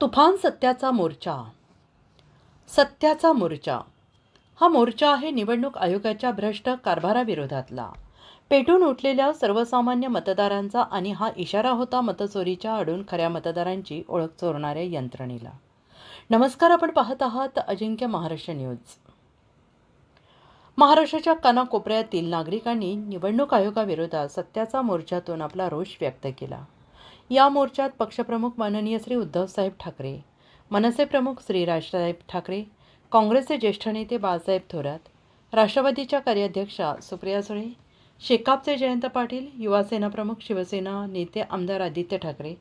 तुफान सत्याचा मोर्चा. सत्याचा मोर्चा. हा मोर्चा आहे निवडणूक आयोगाच्या भ्रष्ट कारभाराविरोधातला. पेटून उठलेल्या सर्वसामान्य मतदारांचा आणि हा इशारा होता मतचोरीच्या आडून खऱ्या मतदारांची ओळख चोरणाऱ्या यंत्रणेला. नमस्कार आपण पाहत आहात अजिंक्य महाराष्ट्र न्यूज. महाराष्ट्राच्या कानाकोपऱ्यातील नागरिकांनी निवडणूक आयोगाविरोधात सत्याचा मोर्चातून आपला रोष व्यक्त केला. या मोर्चात पक्षप्रमुख माननीय श्री उद्धवसाहेब ठाकरे मनसे प्रमुख श्री राजसाहेब ठाकरे काँग्रेसचे ज्येष्ठ नेते बाळासाहेब थोरात राष्ट्रवादीच्या कार्याध्यक्षा सुप्रिया सुळे शेकापचे जयंत पाटील युवासेना प्रमुख शिवसेना नेते आमदार आदित्य ठाकरे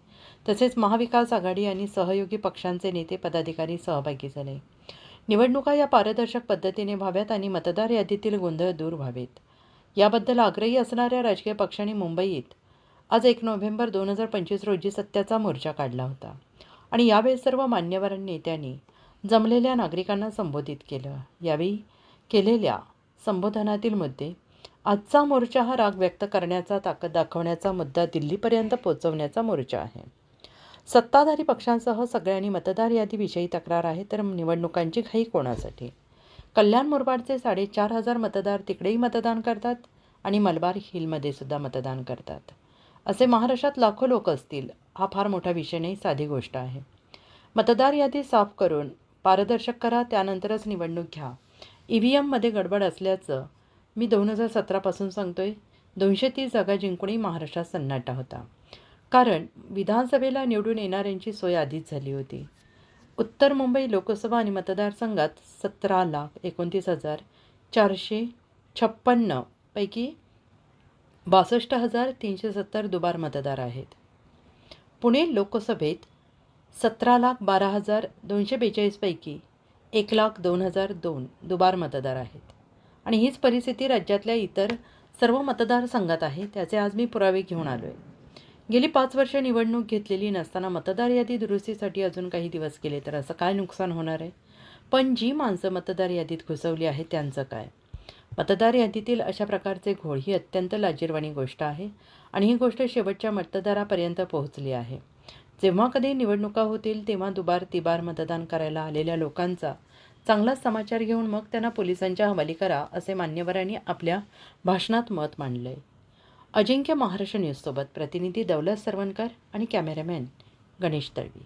तसेच महाविकास आघाडी आणि सहयोगी पक्षांचे नेते पदाधिकारी सहभागी झाले. निवडणुका या पारदर्शक पद्धतीने व्हाव्यात आणि मतदार यादीतील गोंधळ दूर व्हावेत. याबद्दल आग्रही असणाऱ्या राजकीय पक्षांनी मुंबईत आज एक नोव्हेंबर दोन हजार पंचवीस रोजी सत्याचा मोर्चा काढला होता. आणि यावेळी सर्व मान्यवर नेत्यांनी जमलेल्या नागरिकांना संबोधित केलं. यावेळी केलेल्या संबोधनातील मुद्दे आजचा मोर्चा हा राग व्यक्त करण्याचा ताकद दाखवण्याचा मुद्दा दिल्लीपर्यंत पोहोचवण्याचा मोर्चा आहे. सत्ताधारी पक्षांसह सगळ्यांनी मतदार यादीविषयी तक्रार आहे तर निवडणुकांची घाई कोणासाठी? कल्याण मुरबाडचे साडेचार हजार मतदार तिकडेही मतदान करतात आणि मलबार हिलमध्ये सुद्धा मतदान करतात. असे महाराष्ट्रात लाखो लोक असतील हा फार मोठा विषय नाही साधी गोष्ट आहे. मतदार यादी साफ करून पारदर्शक करा त्यानंतरच निवडणूक घ्या. ई व्ही एममध्ये गडबड असल्याचं मी दोन हजार सतरापासून सांगतोय. दोनशे तीस जागा जिंकूनही महाराष्ट्रात सन्नाटा होता. कारण विधानसभेला निवडून येणाऱ्यांची सोय आधीच झाली होती. उत्तर मुंबई लोकसभा आणि मतदारसंघात सतरा लाख एकोणतीस हजार चारशे छप्पन्नपैकी बासष्ट हजार तीनशे सत्तर दुबार मतदार आहेत. पुणे लोकसभेत सतरा लाख बारा हजार दोनशे बेचाळीसपैकी एक लाख दोन हजार दोन दुबार मतदार आहेत. आणि हीच परिस्थिती राज्यातल्या इतर सर्व मतदारसंघात आहे त्याचे आज मी पुरावे घेऊन आलो आहे गेली पाच वर्ष निवडणूक घेतलेली नसताना मतदार यादी दुरुस्तीसाठी अजून काही दिवस गेले तर असं काय नुकसान होणार आहे? पण जी माणसं मतदार यादीत घुसवली आहे त्यांचं काय? मतदार यादीतील अशा प्रकारचे घोळ ही अत्यंत लाजीरवाणी गोष्ट आहे आणि ही गोष्ट शेवटच्या मतदारापर्यंत पोहोचली आहे. जेव्हा कधी निवडणुका होतील तेव्हा दुबार तिबार मतदान करायला आलेल्या लोकांचा चांगलाच समाचार घेऊन मग त्यांना पोलिसांच्या हवाली करा असे मान्यवरांनी आपल्या भाषणात मत मांडलं. आहे अजिंक्य महाराष्ट्र न्यूजसोबत प्रतिनिधी दौलत सरवणकर आणि कॅमेरामॅन गणेश तळवी